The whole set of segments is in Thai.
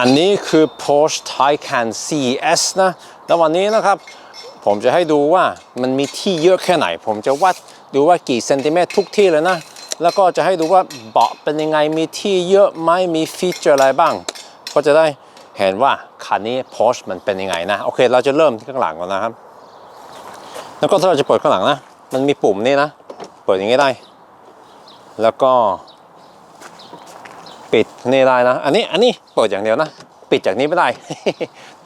อันนี้คือ Porsche Taycan CS นะ แล้ววันนี้นะครับ ผมจะให้ดูว่ามันมีที่เยอะแค่ไหน ผมจะวัดดูว่ากี่เซนติเมตรทุกที่เลยนะ แล้วก็จะให้ดูว่าเบาะเป็นยังไง มีที่เยอะไหมมีฟีเจอร์อะไรบ้าง ก็จะได้เห็นว่าคันนี้ Porsche มันเป็นยังไงนะ โอเค เราจะเริ่มที่ข้างหลังก่อนนะครับ แล้วก็ถ้าเราจะเปิดข้างหลังนะ มันมีปุ่มนี่นะ เปิดอย่างนี้ได้ แล้วก็ ปิดนี่ได้นะ อันนี้อันนี้เปิดอย่างเดียวนะ ปิดจากนี้ไม่ได้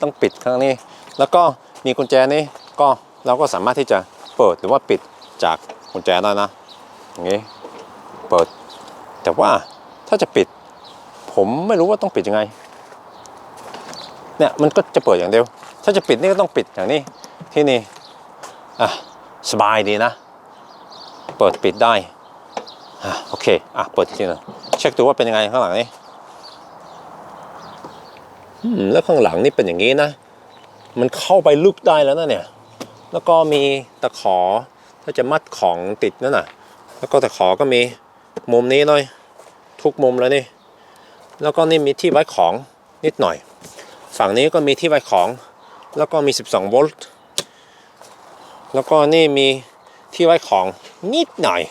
ต้องปิดข้างนี้ แล้วก็มีกุญแจนี้ก็เราก็สามารถที่จะเปิดหรือว่าปิดจากกุญแจได้นะอย่างนี้เปิด แต่ว่าถ้าจะปิด ผมไม่รู้ว่าต้องปิดยังไงเนี่ยมันก็จะเปิดอย่างเดียว ถ้าจะปิดนี่ก็ต้องปิดอย่างนี้ที่นี่อะสบายดีนะ เปิดปิดได้อะโอเคอะเปิดอีกทีหนึง เช็คดูว่าเป็นยังไงข้างหลังนี้แล้วข้างหลังนี่เป็นอย่างนี้นะ มันเข้าไปลึกได้แล้วนะเนี่ย แล้วก็มีตะขอถ้าจะมัดของติดนั่นน่ะ แล้วก็ตะขอก็มีมุมนี้หน่อย ทุกมุมเลยนี่ แล้วก็นี่มีที่ไว้ของนิดหน่อย ฝั่งนี้ก็มีที่ไว้ของ แล้วก็มี 12 โวลต์ แล้วก็นี่มีที่ไว้ของนิดหน่อย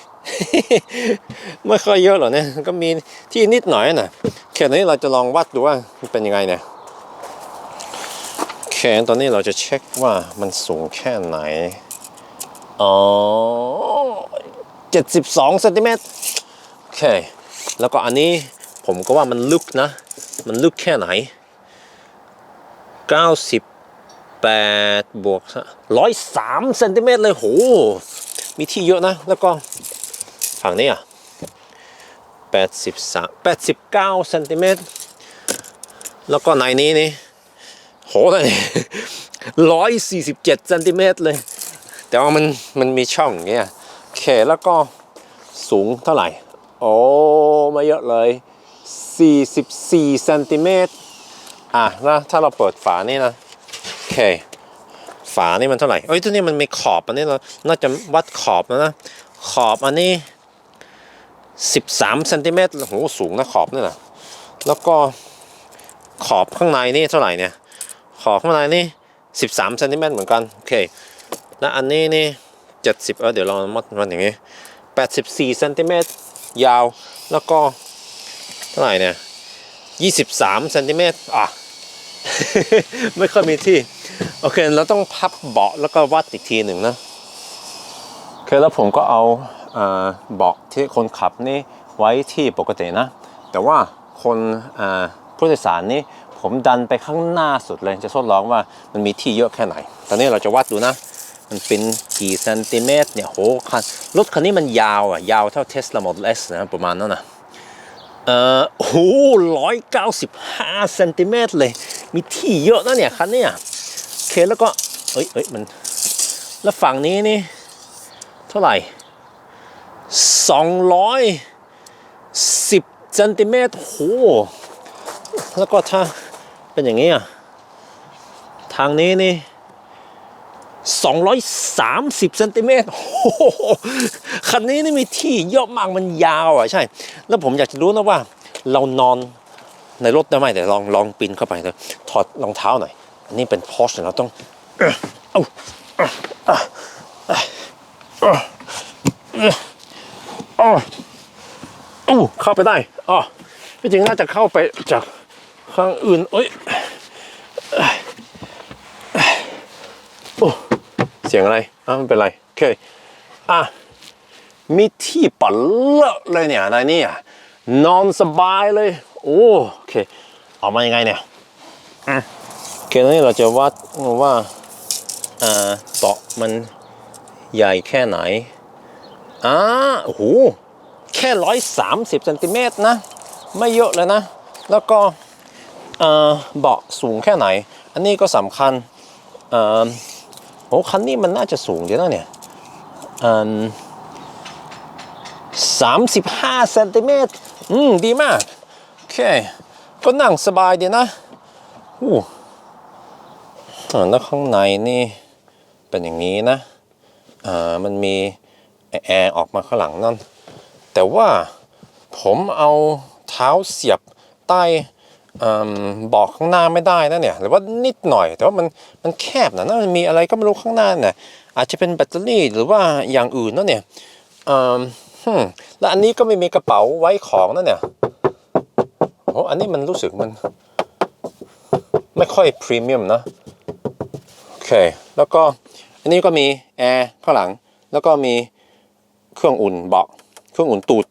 ไม่ค่อยเยอะหรอกเนี่ยก็มีที่นิดหน่อยนะแค่นี้เราจะลองวัดดูว่ามันเป็นยังไงเนี่ยแค่ตอนนี้เราจะเช็คว่ามันสูงแค่ไหนอ๋อ72เซนติเมตรโอเค แล้วก็อันนี้ผมก็ว่ามันลึกนะ มันลึกแค่ไหน 98บวก103เซนติเมตรเลยโหมีที่เยอะนะ แล้วก็ ฝั่งนี้อะ83 89เซนติเมตรแล้วก็ในนี้นี่โหเลย147เซนติเมตรเลย แต่ว่ามันมันมีช่องอย่างเงี้ยโอเคแล้วก็สูงเท่าไหร่ โอ้ม่เยอะเลย 44เซนติเมตรอะแล้วถ้าเราเปิดฝานี่นะโอเค ฝานี่มันเท่าไหร่เอ้ยตัวนี้มันมีขอบอันนี้เราน่าจะวัดขอบแล้วนะขอบอันนี้ 13เซนติเมตรโหสูงนะขอบนี่นะแล้วก็ขอบข้างในนี่เท่าไหร่เนี่ยขอบข้างในนี่13เซนติเมตรเหมือนกันโอเคและอันนี้นี่70เออเดี๋ยวเรามัดมันอย่างงี้84เซนติเมตรยาวแล้วก็เท่าไหร่เนี่ย23เซนติเมตรอะ ไม่ค่อยมีที่ โอเค เราต้องพับเบาะแล้วก็วัดอีกทีหนึ่งนะ โอเค แล้วผมก็เอา เอ่อบาะที่คนขับนี่ไว้ที่ปกตินะ แต่ว่าคนผู้โดยสารนี่ผมดันไปข้างหน้าสุดเลยจะทดลองว่ามันมีที่เยอะแค่ไหน ตอนนี้เราจะวัดดูนะ มันเป็นกี่เซนติเมตรเนี่ยโหคันรถคันนี้มันยาวอะยาวเท่า Tesla Model S นะประมาณนั้นนะเอ่อโหร้อยเก้าสิบห้าเซนติเมตรเลย มีที่เยอะนะเนี่ยคันนี่ยโอเคแล้วก็เอ้ยเอ้ยมันแล้วฝั่งนี้นี่เท่าไหร่ สองร้อยสิบเซนติเมตรโหแล้วก็ถ้าเป็นอย่างนี้อะ ทางนี้นี่230เซนติเมตรโอ้โหคันนี้นี่มีที่เยอะมากมันยาวอะใช่ แล้วผมอยากจะรู้นะว่า เรานอนในรถได้ไหมแต่ลองลองปีนเข้าไปเลยถอดรองเท้าหน่อย อันนี้เป็น Porsche เราต้องเอ้าเอ้าเอ้าเอ้าเอ้าเข้าไปได้อ๋อที่จริงน่าจะเข้าไปจากข้างอื่นเอ้ยโอ้เสียงอะไรอะไม่เป็นไรโอเคอะมีที่ปัดเลอะเลยเนี่ยอะไรเนี่ยนอนสบายเลย โอ้โอเคออกมายังไงเนี่ยอะโอเคตอนนี้เราจะวัดว่าอ่าเบาะมันใหญ่แค่ไหน อ่าโอ้โหแค่ร้อยสามสิบเซนติเมตรนะ ไม่เยอะเลยนะ แล้วก็เบาะสูงแค่ไหน อันนี้ก็สำคัญอโอ้คันนี้มันน่าจะสูงเดี๋ยวนะเนี่ยสามสิบห้าเซนติเมตรอืม ดีมาก โอเค ก็นั่งสบายดีนะอู้แล้วข้างในนี่ เป็นอย่างนี้นะ อ่า มันมี แอร์ออกมาข้างหลังนั่น แต่ว่าผมเอาเท้าเสียบใต้เบอกข้างหน้าไม่ได้นะเนี่ยหรือว่านิดหน่อย แต่ว่ามันมันแคบนะนะมันมีอะไรก็ไม่รู้ข้างหน้าเนี่ยอาจจะเป็นแบตเตอรี่หรือว่าอย่างอื่นนะเนี่ยแล้วอันนี้ก็ไม่มีกระเป๋าไว้ของนะเนี่ยโอ้อันนี้มันรู้สึกมัน ไม่ค่อยพรีเมียมนะโอเคแล้วก็อันนี้ก็มีแอร์ข้างหลัง แล้วก็มี เครื่องอุ่นเบาะเครื่องอุ่นตูด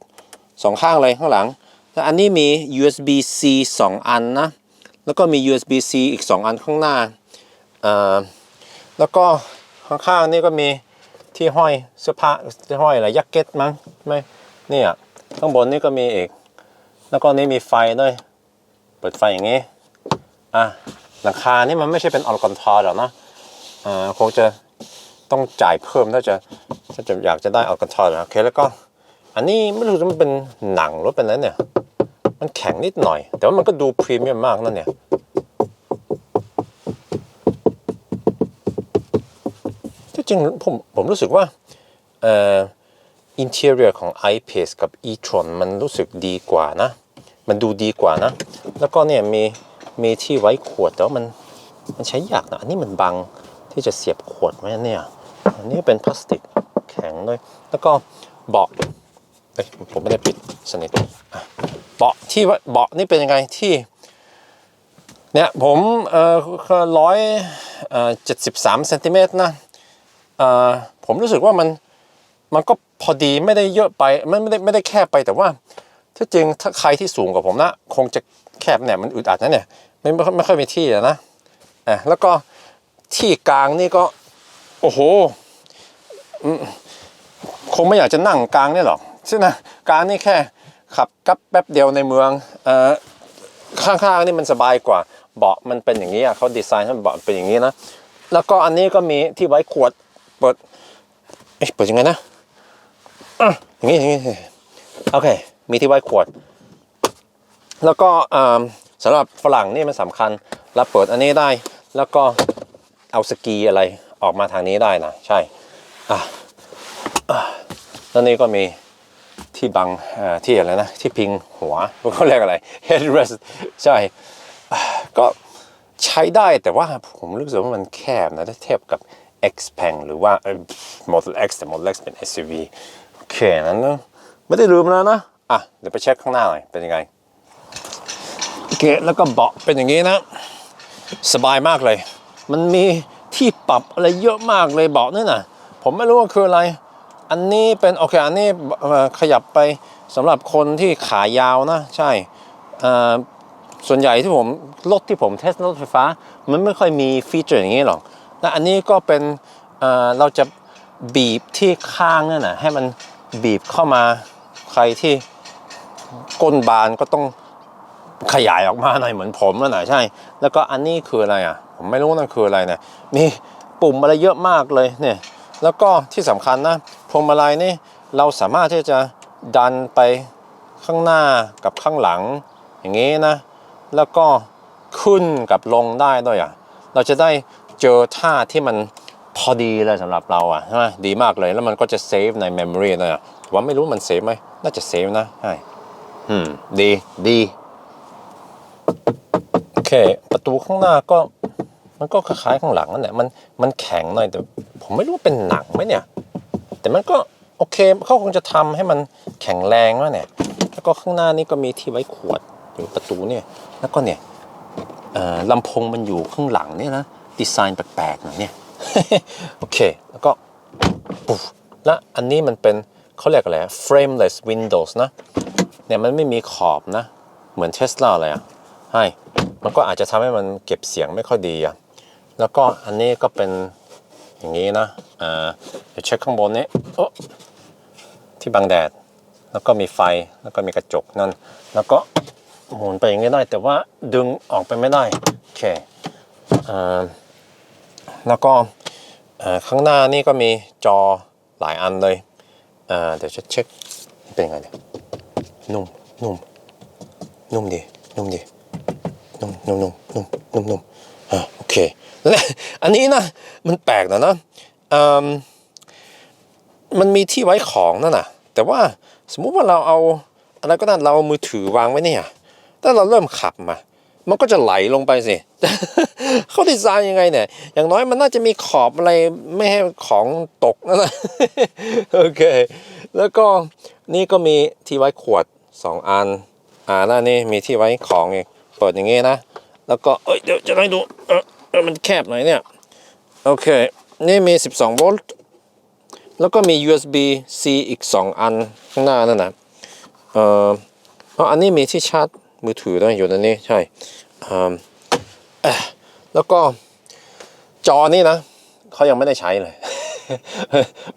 สองข้างเลยข้างหลังแล้วอันนี้มี USB C 2 อันนะ แล้วก็มี USB C อีก 2 อันข้างหน้าอ่าแล้วก็ข้างๆนี่ก็มีที่ห้อยเสื้อผ้าที่ห้อยอะไรยักเก็ตมั้งไม่เนี่ยข้างบนนี่ก็มีอีก แล้วก็นี่มีไฟด้วย เปิดไฟอย่างนี้อะหลังคานี่มันไม่ใช่เป็นออลกอนทอร์หรอกเนาะอ่าคงจะ ต้องจ่ายเพิ่มถ้าจะถ้าจะอยากจะได้ออลกอนทอร์โอเคแล้วก็ อันนี้ไม่รู้ว่ามันเป็นหนังหรือเป็นอะไรเนี่ย มันแข็งนิดหน่อย แต่ว่ามันก็ดูพรีเมียมมากนั่นเนี่ยที่จริงผมผมรู้สึกว่าเอ่ออินเทอร์ของ iPace กับ e-tron มันรู้สึกดีกว่านะ มันดูดีกว่านะ แล้วก็เนี่ยมีมีที่ไว้ขวดแต่ว่ามันมันใช้ยากนะอันนี้มันบังที่จะเสียบขวดไว้เนี่ย อันนี้เป็นพลาสติกแข็งด้วย แล้วก็เบาะเอ้ยผมไม่ได้ปิดสนิทอะเบาะที่ว่าเบาะนี่เป็นยังไงที่เนี่ยผมเอ่อร้อยเจ็ดสิบสามเซนติเมตรนะเอ่อผมรู้สึกว่ามันมันก็พอดีไม่ได้เยอะไปมันไม่ได้ไม่ได้แคบไปแต่ว่าที่จริงถ้าใครที่สูงกว่าผมนะคงจะแคบเนี่ยมันอึดอัดนะเนี่ยไม่ไม่ค่อยมีที่นะอะแล้วก็ที่กลางนี่ก็ โอ้โห คงไม่อยากจะนั่งกลางนี่หรอกใช่ไหมกลางนี่แค่ขับกับแป๊บเดียวในเมืองเอ่อข้างๆนี่มันสบายกว่า เบาะมันเป็นอย่างนี้อะเขาดีไซน์ให้เบาะเป็นอย่างนี้นะแล้วก็อันนี้ก็มีที่ไว้ขวดเปิดเอ๊ะเปิดยังไงนะอย่างนี้อย่างนี้โอเคมีที่ไว้ขวด แล้วก็อ่าสำหรับฝรั่งนี่มันสำคัญเราเปิดอันนี้ได้ แล้วก็เอาสกีอะไรออกมาทางนี้ได้นะใช่ อะแล้วนี่ก็มีที่บังที่อะไรนะ ที่พิงหัวเขาเรียกอะไร headrest ใช่ ก็ใช้ได้แต่ว่าผมรู้สึกว่ามันแคบนะถ้าเทียบกับ X p a n หรือว่า Model X แต่ Model X เป็น SUV โอเคนั้นนะไม่ได้ลืมแล้วนะ อะ เดี๋ยวไปเช็คข้างหน้าหน่อย เป็นยังไง โอเค แล้วก็เบาะเป็นอย่างนี้นะ สบายมากเลย มันมีที่ปรับอะไรเยอะมากเลยเบาะนี่นะ ผมไม่รู้ว่าคืออะไร อันนี้เป็นโอเคอันนี้ขยับไปสำหรับคนที่ขายาวนะ ใช่ส่วนใหญ่ที่ผมรถที่ผมเทสรถไฟฟ้า มันไม่ค่อยมีฟีเจอร์อย่างนี้หรอกและอันนี้ก็เป็นเเราจะบีบที่ข้างนั่นนะให้มันบีบเข้ามาใครที่ก้นบานก็ต้องขยายออกมาหน่อยเหมือนผมนั่นนะใช่ แล้วก็อันนี้คืออะไรอะ ผมไม่รู้นั่นคืออะไรเนี่ยมีปุ่มอะไรเยอะมากเลยเนี่ย แล้วก็ที่สำคัญนะพวงมาลัยนี่เราสามารถที่จะดันไปข้างหน้ากับข้างหลังอย่างนี้นะ แล้วก็ขึ้นกับลงได้ด้วยอะเราจะได้เจอท่าที่มันพอดีเลยสำหรับเราอะใช่ไหมดีมากเลยแล้วมันก็จะเซฟใน memory ด้วยอะว่าไม่รู้มันเซฟไหมน่าจะเซฟนะใช่อืมดีดีโอเค ประตูข้างหน้าก็ มันก็คล้ายๆข้างหลังนั่นแหละมันมันแข็งหน่อยแต่ผมไม่รู้ว่าเป็นหนังไหมเนี่ย แต่มันก็โอเคเขาคงจะทำให้มันแข็งแรงนะเนี่ย แล้วก็ข้างหน้านี่ก็มีที่ไว้ขวดอยู่ประตูเนี่ย แล้วก็เนี่ยเอ่อลำโพงมันอยู่ข้างหลังเนี่ยนะดีไซน์แปลกๆหน่อยเนี่ยโอเค แล้วก็ปุ๊บและอันนี้มันเป็นเขาเรียกอะไร frameless windows นะเนี่ยมันไม่มีขอบนะ เหมือน Tesla เลยอะใช่มันก็อาจจะทำให้มันเก็บเสียงไม่ค่อยดีอะ แล้วก็อันนี้ก็เป็นอย่างนี้นะอ่าเดี๋ยวเช็คข้างบนนี้โอ้ที่บังแดด แล้วก็มีไฟแล้วก็มีกระจกนั่น แล้วก็หมุนไปอย่างนี้ได้ แต่ว่าดึงออกไปไม่ได้โอเคอ่าแล้วก็อ่ข้างหน้านี่ก็มีจอหลายอันเลยเอ่อเดี๋ยวจะเช็คเป็นยังไงเนี่ยนุ่มนุ่มนุ่มดีนุ่มดีนุ่มนุ่มนุ่มนุ่มนุ่มนุ่ม อ่าโอเคแล้วเนี่ยอันนี้นะมันแปลกนะนะอืมมันมีที่ไว้ของนั่นน่ะ แต่ว่าสมมุติว่าเราเอาอะไรก็ได้เราเอามือถือวางไว้เนี่ยถ้าเราเริ่มขับมา มันก็จะไหลลงไปสิเขาดีไซน์ยังไงเนี่ย อย่างน้อยมันน่าจะมีขอบอะไรไม่ให้ของตกนั่นแหละโอเค แล้วก็นี่ก็มีที่ไว้ขวดสองอัน อ่าแล้วนี่มีที่ไว้ของอีกเปิดอย่างงี้นะ แล้วก็เอ้ยเดี๋ยวจะให้ดูเออมันแคบหน่อยเนี่ย โอเค นี่มี 12 โวลต์ แล้วก็มี USB C อีก 2 อันข้างหน้านั่นนะเอ่ออ๋ออันนี้มีที่ชาร์จมือถือด้วยอยู่ในนี้ใช่อืมเอ่อแล้วก็จอนี่นะเขายังไม่ได้ใช้เลย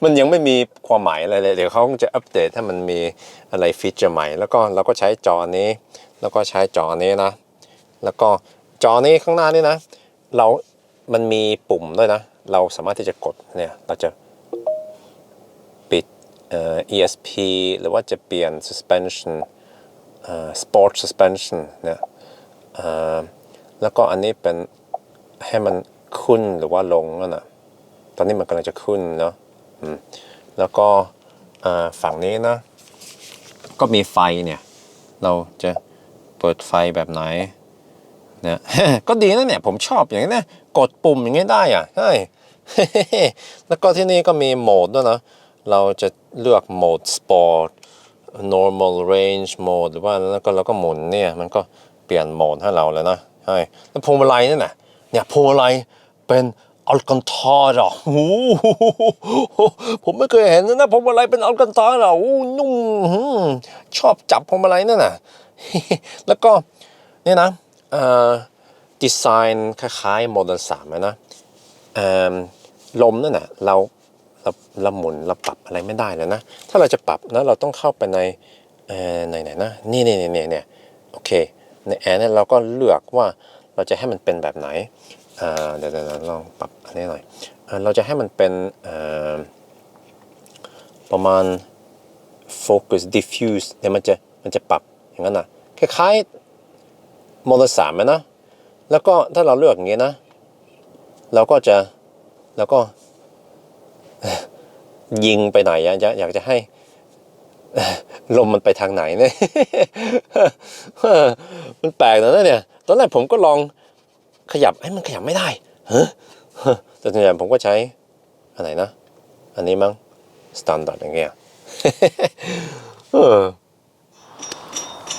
มันยังไม่มีความหมายอะไรเลย เดี๋ยวเขาคงจะอัปเดตถ้ามันมีอะไรฟีเจอร์ใหม่ แล้วก็เราก็ใช้จอนี้ แล้วก็ใช้จอนี้นะ แล้วก็ จอนี้ข้างหน้านี่นะ เรามันมีปุ่มด้วยนะ เราสามารถที่จะกดเนี่ย เราจะปิดเอ่อ ESP หรือว่าจะเปลี่ยน suspension เอ่อ sport suspension เนี่ยเอ่อแล้วก็อันนี้เป็นให้มันขึ้นหรือว่าลงนั่นนะตอนนี้มันกำลังจะขึ้นเนาะอืมแล้วก็เอ่อฝั่งนี้นะ ก็มีไฟเนี่ย เราจะเปิดไฟแบบไหน นี่ยก็ดีนะเนี่ยผมชอบอย่างนี้นะกดปุ่มอย่างนี้ได้อะใช่แล้วก็ที่นี่ก็มีโหมดด้วยนะ เราจะเลือกโหมด Sport normal range mode หรือว่าแล้วก็เราก็หมุนเนี่ย มันก็เปลี่ยนโหมดให้เราเลยนะใช่แล้วพวงมาลัยนี่นะเนี่ยพวงมาลัยเป็นอัลกันทาร์อะโอ้ผมไม่เคยเห็นนะพวงมาลัยเป็นอัลกันทาร์อะโอ้นุ่มหืมชอบจับพวงมาลัยนั่นน่ะแล้วก็เนี่ยนะ เอ่อดีไซน์คล้ายๆโมเดลสามนะเอิ่มลมนั่นนะเราเราเราหมุนเราปรับอะไรไม่ได้เลยนะ ถ้าเราจะปรับนะเราต้องเข้าไปในเอ่อไหนๆนะนี่นี่นี่นี่เนี่ยโอเคในแอร์เนี่ยเราก็เลือกว่าเราจะให้มันเป็นแบบไหนเดี๋ยวเดี๋ยวลองปรับอันนี้หน่อยเราจะให้มันเป็นประมาณ focus diffuse เนี่ยมันจะมันจะปรับอย่างนั้นนะคล้ายๆ โมดสามนะ แล้วก็ถ้าเราเลือกอย่างนี้นะ เราก็จะเราก็ยิงไปไหนอยากอยากจะให้ลมมันไปทางไหนเนี่ย มันแปลกนะเนี่ย ตอนแรกผมก็ลองขยับให้มันขยับไม่ได้ฮะแต่ส่วนใหญ่ผมก็ใช้อันไหนนะ อันนี้มั้งสแตนดาร์ดอย่างเงี้ยเออ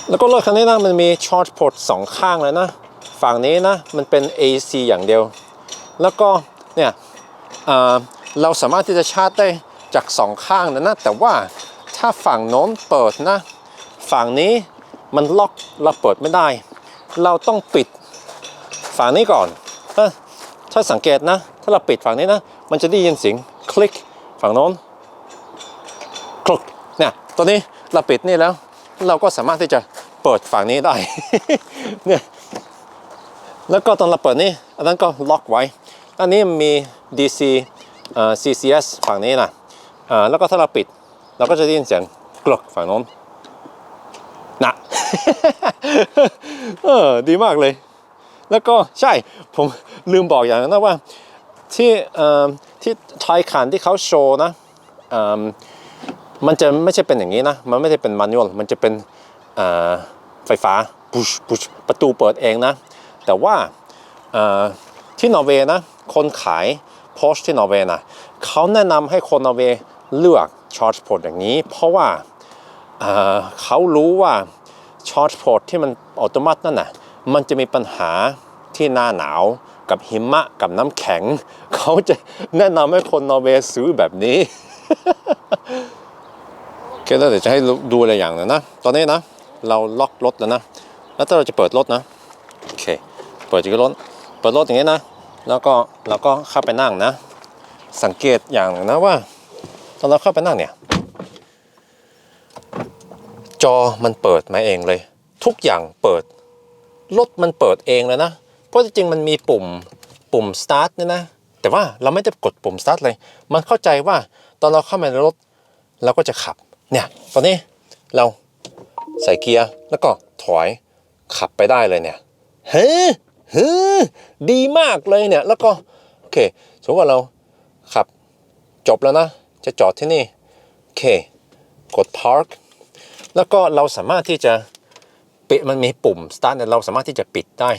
แล้วก็รถคันนี้นะมันมีชาร์จพอร์ตสองข้างเลยนะ ฝั่งนี้นะมันเป็น AC อย่างเดียว แล้วก็เนี่ยเราสามารถที่จะชาร์จได้จากสองข้างนะนะ แต่ว่าถ้าฝั่งโน้นเปิดนะ ฝั่งนี้มันล็อกเราเปิดไม่ได้ เราต้องปิดฝั่งนี้ก่อน ถ้าสังเกตนะ ถ้าเราปิดฝั่งนี้นะ มันจะได้ยินเสียงคลิกฝั่งโน้นคลุกเนี่ยตอนนี้เราปิดนี่แล้ว เราก็สามารถที่จะ เปิดฝั่งนี้ได้เนี่ยแล้วก็ตอนเราเปิดนี่อันนั้นก็ล็อกไว้ อันนี้มี DC CCS ฝั่งนี้นะแล้วก็ถ้าเราปิด เราก็จะได้ยินเสียงกลุกฝั่งโน้นนะเออดีมากเลย แล้วก็ใช่ผมลืมบอกอย่างนึงนะว่าที่ที่ทอยคันที่เขาโชว์นะมันจะไม่ใช่เป็นอย่างนี้นะ มันไม่ได้เป็นมานู a l มันจะเป็นอ่า ไฟฟ้าปุชปุชประตูเปิดเองนะ แต่ว่าที่นอร์เวย์นะคนขาย Porsche ที่นอร์เวย์นะเขาแนะนำให้คนนอร์เวย์เลือก Charge Port อย่างนี้ เพราะว่าเขารู้ว่า Charge Port ที่มันอัตโนมัตินั่นนะมันจะมีปัญหาที่หน้าหนาวกับหิมะกับน้ำแข็ง เขาจะแนะนำให้คนนอร์เวย์ซื้อแบบนี้โอเคแล้วเดี๋ยวจะให้ดูอะไรอย่างหนึงนะ ตอนนี้นะ เราล็อกรถแล้วนะ แล้วถ้าเราจะเปิดรถนะ โอเค เปิดจากรถ เปิดรถอย่างนี้นะ แล้วก็เราก็เข้าไปนั่งนะ สังเกตอย่างหนึ่งนะว่า ตอนเราเข้าไปนั่งเนี่ย จอมันเปิดมาเองเลย ทุกอย่างเปิด รถมันเปิดเองเลยนะ เพราะจริงๆมันมีปุ่มปุ่ม start เนี่ยนะ แต่ว่าเราไม่ได้กดปุ่ม start เลย มันเข้าใจว่าตอนเราเข้ามาในรถเราก็จะขับ เนี่ย ตอนนี้เรา ใส่เกียร์แล้วก็ถอยขับไปได้เลยเนี่ยเฮ้ยเฮ้ยดีมากเลยเนี่ย แล้วก็โอเคสมมติว่าเราขับจบแล้วนะ จะจอดที่นี่โอเคกด park แล้วก็เราสามารถที่จะปิดมันมีปุ่ม start เราสามารถที่จะปิดได้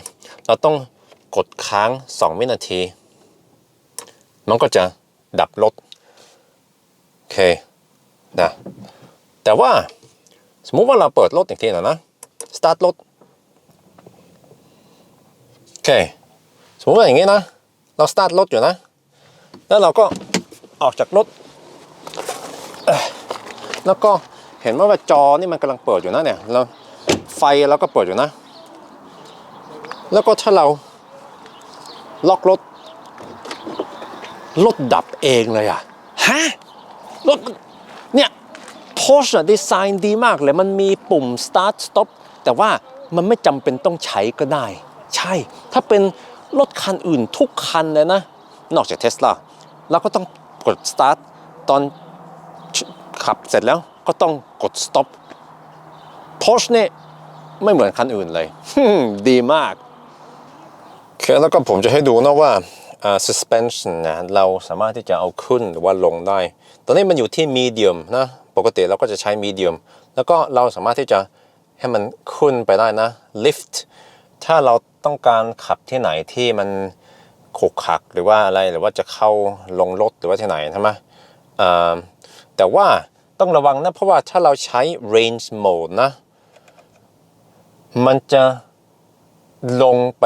เราต้องกดค้าง 2 วินาที มันก็จะดับรถโอเคนะแต่ว่า สมมุติว่าเราเปิดรถอีกทีนะนะ start รถ โอเค สมมติว่าอย่างนี้นะ เรา start รถอยู่นะ แล้วเราก็ออกจากรถเอ้ยแล้วก็เห็นว่าจอนี่มันกำลังเปิดอยู่นะเนี่ยเราไฟเราก็เปิดอยู่นะ แล้วก็ถ้าเราล็อกรถ รถดับเองเลยอะฮะ รถมันเนี่ย Porsche ดีไซน์ดีมากเลย มันมีปุ่ม start stop แต่ว่ามันไม่จำเป็นต้องใช้ก็ได้ ใช่ ถ้าเป็นรถคันอื่นทุกคันเลยนะ นอกจาก Tesla เราก็ต้องกด start ตอนขับเสร็จแล้วก็ต้องกด stop Porsche เนี่ยไม่เหมือนคันอื่นเลย ดีมากโอเคแล้วก็ผมจะให้ดูนะว่าอ่า suspension นะเราสามารถที่จะเอาขึ้นหรือว่าลงได้ ตอนนี้มันอยู่ที่ medium นะ ปกติเราก็จะใช้ medium แล้วก็เราสามารถที่จะให้มันขึ้นไปได้นะ lift ถ้าเราต้องการขับที่ไหนที่มันขุกขักหรือว่าอะไรหรือว่าจะเข้าลงรถหรือว่าที่ไหนใช่ไหมแต่ว่าต้องระวังนะ เพราะว่าถ้าเราใช้ range mode นะ มันจะลงไป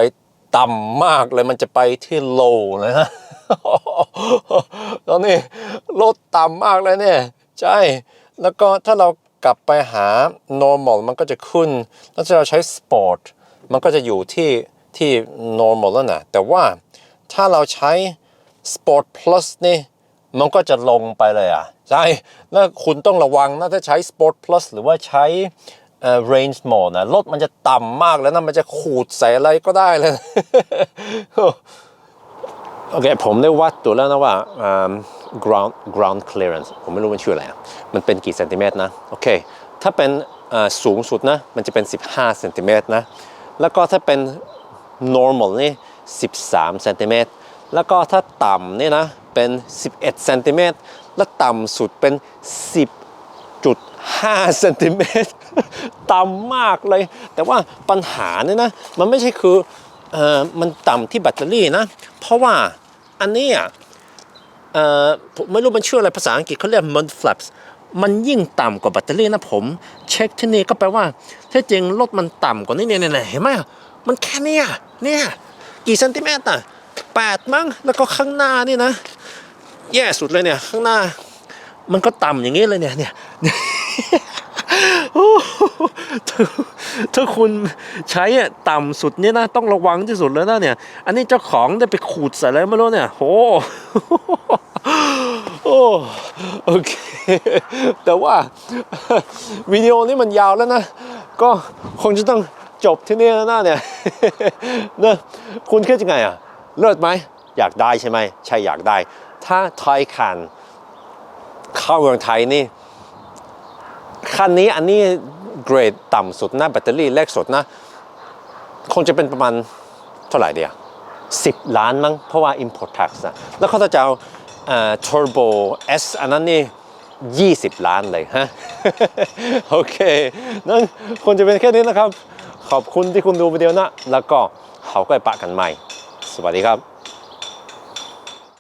ต่ำมากเลยมันจะไปที่ low เลยนะตอนนี้ลดต่ำมากเลยเนี่ย ใช่ แล้วก็ถ้าเรากลับไปหา normal มันก็จะขึ้น แล้วถ้าเราใช้ sport มันก็จะอยู่ที่ที่ normal แล้วนะ แต่ว่าถ้าเราใช้ sport plus นี่ มันก็จะลงไปเลยอะ ใช่ แล้วคุณต้องระวังนะถ้าใช้ sport plus หรือว่าใช้ range mode นะรถมันจะต่ำมากแล้วนะ มันจะขูดใส่อะไรก็ได้เลย โอเค ผมได้วัดตัวแล้วนะว่าอ่า ground ground clearance ผมไม่รู้มันชื่ออะไรอะมันเป็นกี่เซนติเมตรนะโอเคถ้าเป็นสูงสุดนะมันจะเป็น 15เซนติเมตรนะแล้วก็ถ้าเป็น normal นี่ 13เซนติเมตรแล้วก็ถ้าต่ำนี่นะเป็น 11เซนติเมตรและต่ำสุดเป็น 10จุด5เซนติเมตรต่ำมากเลย แต่ว่าปัญหาเนี่ยนะมันไม่ใช่คืออมันต่ำที่แบตเตอรี่นะ เพราะว่าอันนี้ย เอ่อผมไม่รู้มันชื่ออะไรภาษาอังกฤษเขาเรียกมันฟลับมันยิ่งต่ำกว่าแบตเตอรี่นะผม เช็คที่นี่ก็แปลว่าถ้าจริงรถมันต่ำกว่านี้เนี่ยเนี่ยเห็นไหมมันแค่เนี้ยเนี่ยกี่เซนติเมตรอะแปดมั้งแล้วก็ข้างหน้านี่นะ แย่สุดเลยเนี่ยข้างหน้า มันก็ต่ำอย่างนี้เลยเนี่ยเนี่ย ถ้าถ้าคุณใช้อะต่ำสุดเนี่ยนะต้องระวังที่สุดเลยนะเนี่ย อันนี้เจ้าของได้ไปขูดใส่อะไรไม่รู้เนี่ยโหโอ้โอเค แต่ว่าวิดีโอนี้มันยาวแล้วนะ ก็คงจะต้องจบที่นี่แล้วนะเนี่ยนะคุณคิดยังไงอะ เลิศไหม อยากได้ใช่ไหม ใช่อยากได้ ถ้าไทยคันเข้าเมืองไทยนี่ คันนี้อันนี้เกรดต่ำสุดนะแบตเตอรี่แรกสุดนะ คงจะเป็นประมาณเท่าไหร่เดียว10ล้านมั้งเพราะว่า import tax นะแล้วเขาจะเอาเอ่อ turbo S อันนั้นนี่ 20 ล้านเลยฮะ โอเค นั่นคงจะเป็นแค่นี้นะครับ ขอบคุณที่คุณดูวิดีโอนะ แล้วก็เขาก็ไปปะกันใหม่ สวัสดีครับ